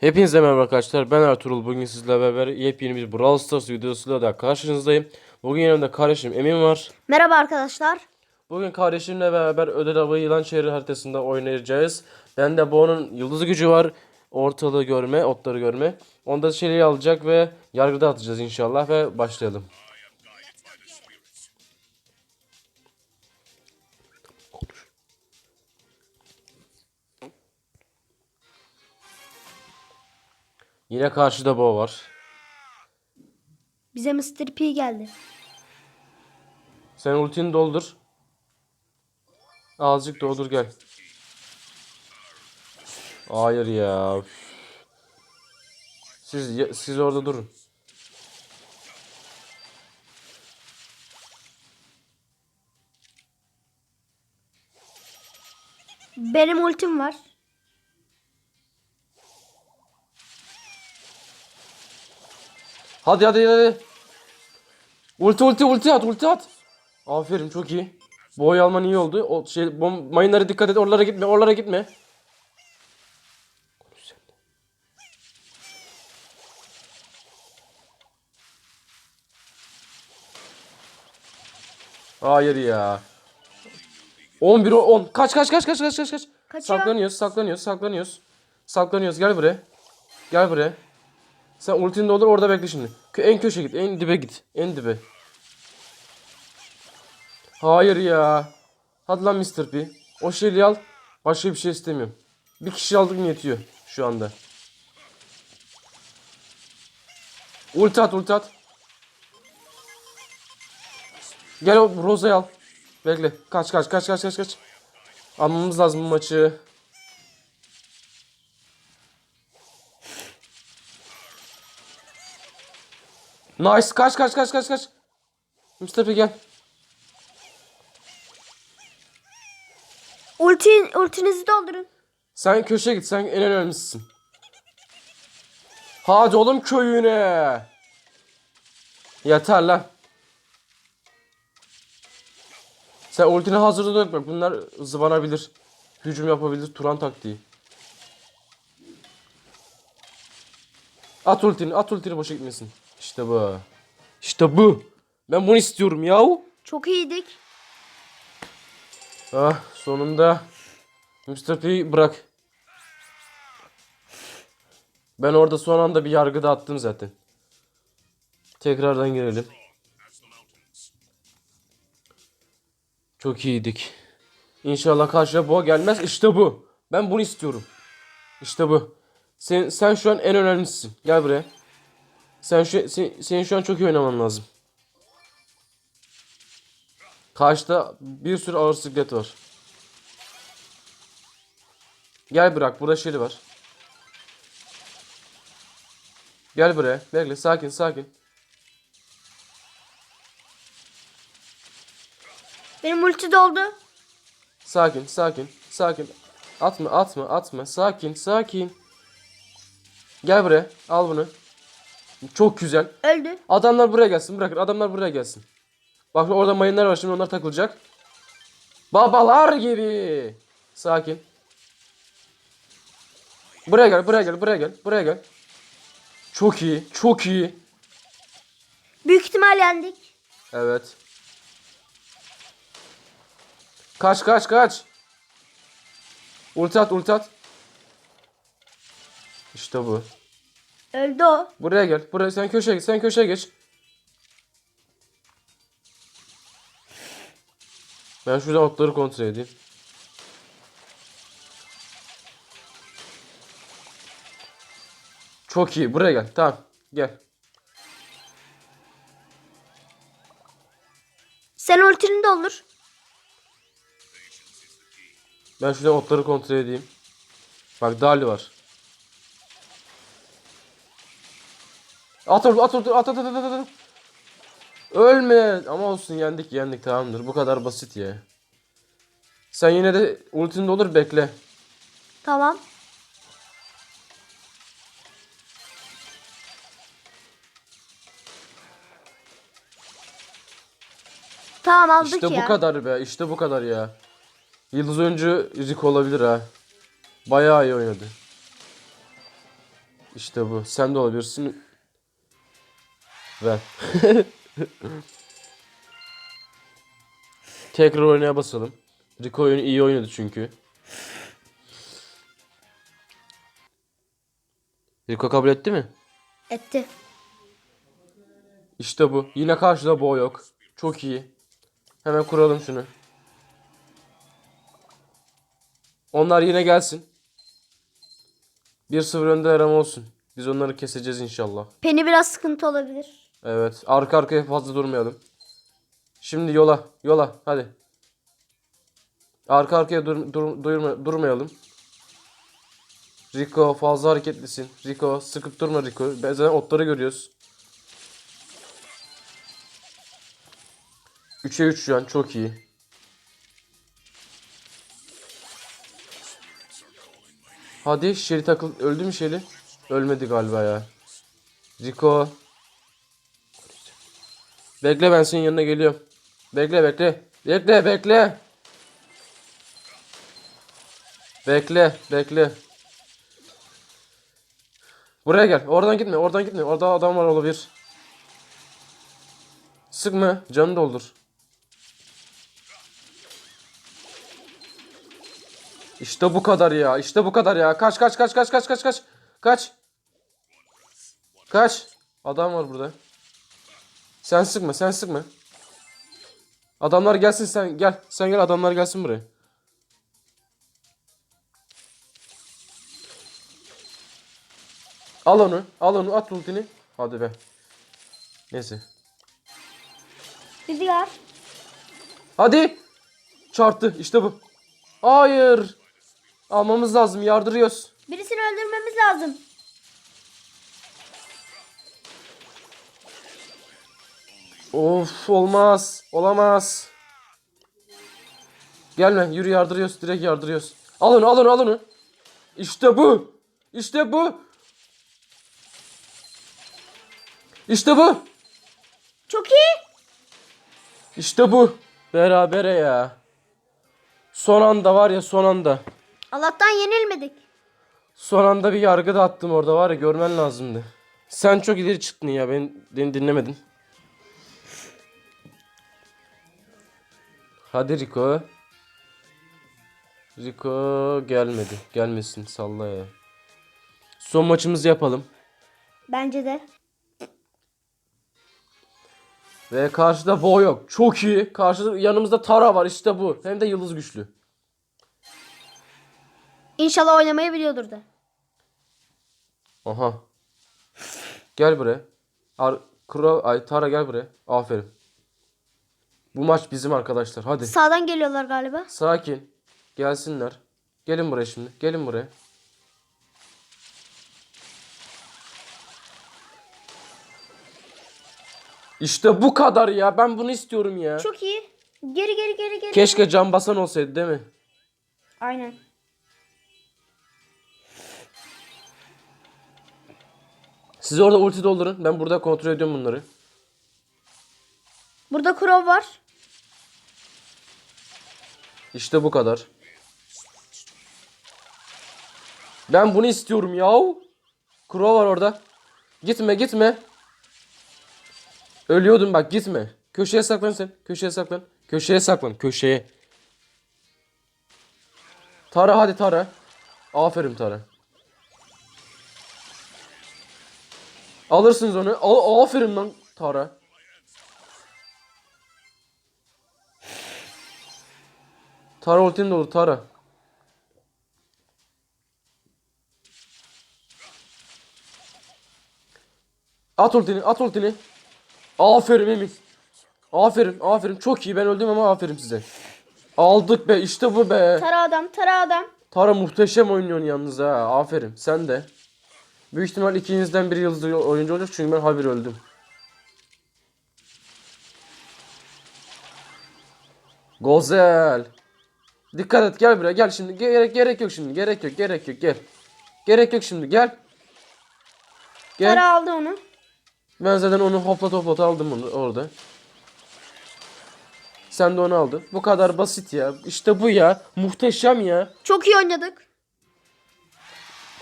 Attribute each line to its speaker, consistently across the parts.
Speaker 1: Hepinize merhaba arkadaşlar. Ben Ertuğrul. Bugün sizlerle beraber yepyeni bir Brawl Stars videosuyla da karşınızdayım. Bugün yanımda kardeşim Emin var.
Speaker 2: Merhaba arkadaşlar.
Speaker 1: Bugün kardeşimle beraber ödül avı yılan şehri haritasında oynayacağız. Ben de Bo'nun yıldızı gücü var. Ortalığı görme, otları görme. Onda şeyi alacak ve yargıda atacağız inşallah ve başlayalım. Yine karşıda Bo var.
Speaker 2: Bize Mr. P geldi.
Speaker 1: Sen ultini doldur. Azıcık doldur gel. Hayır ya. Siz siz orada durun.
Speaker 2: Benim ultim var.
Speaker 1: Hadi hadi hadi. Ulti ulti ulti at ulti at. Aferin çok iyi. Boy alman iyi oldu. O şey bom mayınlara dikkat et. Oralara gitme. Oralara gitme. Hayır ya. 11 o 10. Kaç kaç kaç kaç kaç kaç kaç. Saklanıyoruz, saklanıyoruz, saklanıyoruz. Saklanıyoruz. Gel buraya. Gel buraya. Sen ultini doldur orada bekle şimdi. En köşe git. En dibe git. En dibe. Hayır ya. Hadi lan Mr. P. O şeyi al. Başka bir şey istemiyorum. Bir kişi aldık yetiyor şu anda. Ulti at ulti at. Gel o Roza'yı al. Bekle. Kaç kaç kaç kaç kaç kaç. Almamız lazım bu maçı. Nice. Kaç kaç kaç kaç kaç. Mustafa gel.
Speaker 2: Ulti, ultinizi doldurun.
Speaker 1: Sen köşeye git. Sen en önemlisisin. Hadi oğlum köyüne. Yeter lan. Sen ultini hazırda dök bak. Bunlar zıvanabilir. Hücum yapabilir. Turan taktiği. At ultini. At ultini boşa gitmesin. İşte bu. İşte bu. Ben bunu istiyorum yahu.
Speaker 2: Çok iyiydik.
Speaker 1: Ah sonunda Mr. P bırak. Ben orada son anda bir yargıda attım zaten. Tekrardan girelim. Çok iyiydik. İnşallah karşıya boğa gelmez. İşte bu. Ben bunu istiyorum. İşte bu. Sen, sen şu an en önemlisisin. Gel buraya. Sen şu, sen, senin şu an çok iyi oynaman lazım. Karşıda bir sürü ağır siklet var. Gel bırak. Burada şeyli var. Gel buraya. Bekle. Sakin sakin.
Speaker 2: Benim ulti doldu.
Speaker 1: Sakin sakin. Sakin. Atma atma atma. Sakin sakin. Gel buraya. Al bunu. Çok güzel.
Speaker 2: Öldü.
Speaker 1: Adamlar buraya gelsin. Bırakın. Adamlar buraya gelsin. Bak orada mayınlar var. Şimdi onlar takılacak. Babalar gibi. Sakin. Buraya gel. Buraya gel. Buraya gel. Buraya gel. Çok iyi. Çok iyi.
Speaker 2: Büyük ihtimal yendik.
Speaker 1: Evet. Kaç kaç kaç. Ulti at ulti at. İşte bu.
Speaker 2: Öldü o.
Speaker 1: Buraya gel. Buraya sen köşeye git. Sen köşeye geç. Ben şurada otları kontrol edeyim. Çok iyi. Buraya gel. Tamam. Gel.
Speaker 2: Sen ultini doldur.
Speaker 1: Ben şuradan otları kontrol edeyim. Bak Dali var. At at at at at at at at at. Ölme ama olsun yendik yendik tamamdır bu kadar basit ya. Sen yine de ultinde olur bekle.
Speaker 2: Tamam. Tamam aldık
Speaker 1: İşte
Speaker 2: ya.
Speaker 1: bu kadar be işte bu kadar ya. Yıldız oyuncu Rick olabilir ha. Bayağı iyi oynadı. İşte bu. Sen de olabilirsin. Ver. Tekrar oynaya basalım. Rico oyunu iyi oynadı çünkü. Rico kabul etti mi?
Speaker 2: Etti.
Speaker 1: İşte bu. Yine karşıda Bo yok. Çok iyi. Hemen kuralım şunu. Onlar yine gelsin. 1-0 önde aram olsun. Biz onları keseceğiz inşallah.
Speaker 2: Penny biraz sıkıntı olabilir.
Speaker 1: Evet. Arka arkaya fazla durmayalım. Şimdi yola. Yola. Hadi. Arka arkaya dur, dur- duyurma- durmayalım. Rico fazla hareketlisin. Rico sıkıp durma Rico. Zaten otları görüyoruz. 3'e 3 şu an çok iyi. Hadi Shelly takıl öldü mü Shelly? Ölmedi galiba ya. Rico. Bekle ben senin yanına geliyorum. Bekle bekle. Bekle bekle. Bekle bekle. Buraya gel. Oradan gitme. Oradan gitme. Orada adam var olabilir. Sıkma. Canını doldur. İşte bu kadar ya. İşte bu kadar ya. Kaç kaç kaç kaç kaç kaç kaç. Kaç. Kaç. Adam var burada. Sen sıkma, sen sıkma. Adamlar gelsin sen gel. Sen gel adamlar gelsin buraya. Al onu, al onu, at ultini. Hadi be. Neyse.
Speaker 2: Rüzgar.
Speaker 1: Hadi. Çarptı. İşte bu. Hayır. Almamız lazım. Yardırıyoruz.
Speaker 2: Birisini öldürmemiz lazım.
Speaker 1: Of olmaz. Olamaz. Gelme yürü yardırıyoruz. Direkt yardırıyoruz. Al onu al onu al onu. İşte bu. İşte bu. İşte bu.
Speaker 2: Çok iyi.
Speaker 1: İşte bu. Berabere ya. Son anda var ya son anda.
Speaker 2: Allah'tan yenilmedik.
Speaker 1: Son anda bir yargı da attım orada var ya görmen lazımdı. Sen çok ileri çıktın ya beni, beni dinlemedin. Hadi Rico. Rico gelmedi. Gelmesin salla ya. Son maçımızı yapalım.
Speaker 2: Bence de.
Speaker 1: Ve karşıda Bo yok. Çok iyi. Karşıda yanımızda Tara var işte bu. Hem de yıldız güçlü.
Speaker 2: İnşallah oynamayı biliyordur da.
Speaker 1: Aha. Gel buraya. Ar Kro ay Tara gel buraya. Aferin. Bu maç bizim arkadaşlar. Hadi.
Speaker 2: Sağdan geliyorlar galiba.
Speaker 1: Sakin. Gelsinler. Gelin buraya şimdi. Gelin buraya. İşte bu kadar ya. Ben bunu istiyorum ya.
Speaker 2: Çok iyi. Geri geri geri geri.
Speaker 1: Keşke can basan olsaydı değil mi?
Speaker 2: Aynen.
Speaker 1: Siz orada ulti doldurun. Ben burada kontrol ediyorum bunları.
Speaker 2: Burada Crow var.
Speaker 1: İşte bu kadar. Ben bunu istiyorum yahu. Crow var orada. Gitme gitme. Ölüyordum bak gitme. Köşeye saklan sen. Köşeye saklan. Köşeye saklan. Köşeye. Tara hadi Tara. Aferin Tara. Alırsınız onu. A- aferin lan Tara. Tara ultin de olur Tara. At ultini, at ultini. Aferin Emin. Aferin, aferin. Çok iyi. Ben öldüm ama aferin size. Aldık be. işte bu be.
Speaker 2: Tara adam tara adam.
Speaker 1: Tara muhteşem oynuyorsun yalnız ha. Aferin. Sen de. Büyük ihtimal ikinizden biri yıldız oyuncu olacak çünkü ben habire öldüm. Güzel. Dikkat et gel buraya gel şimdi. Gerek gerek yok şimdi. Gerek yok gerek yok gel. Gerek yok şimdi gel. Gel.
Speaker 2: Tara aldı onu.
Speaker 1: Ben zaten onu hopla hopla aldım onu orada. Sen de onu aldın. Bu kadar basit ya. İşte bu ya. Muhteşem ya.
Speaker 2: Çok iyi oynadık.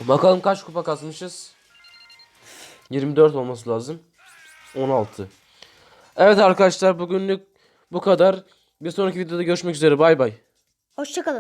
Speaker 1: Bakalım kaç kupa kasmışız. 24 olması lazım. 16. Evet arkadaşlar bugünlük bu kadar. Bir sonraki videoda görüşmek üzere. Bay bay.
Speaker 2: Hoşçakalın.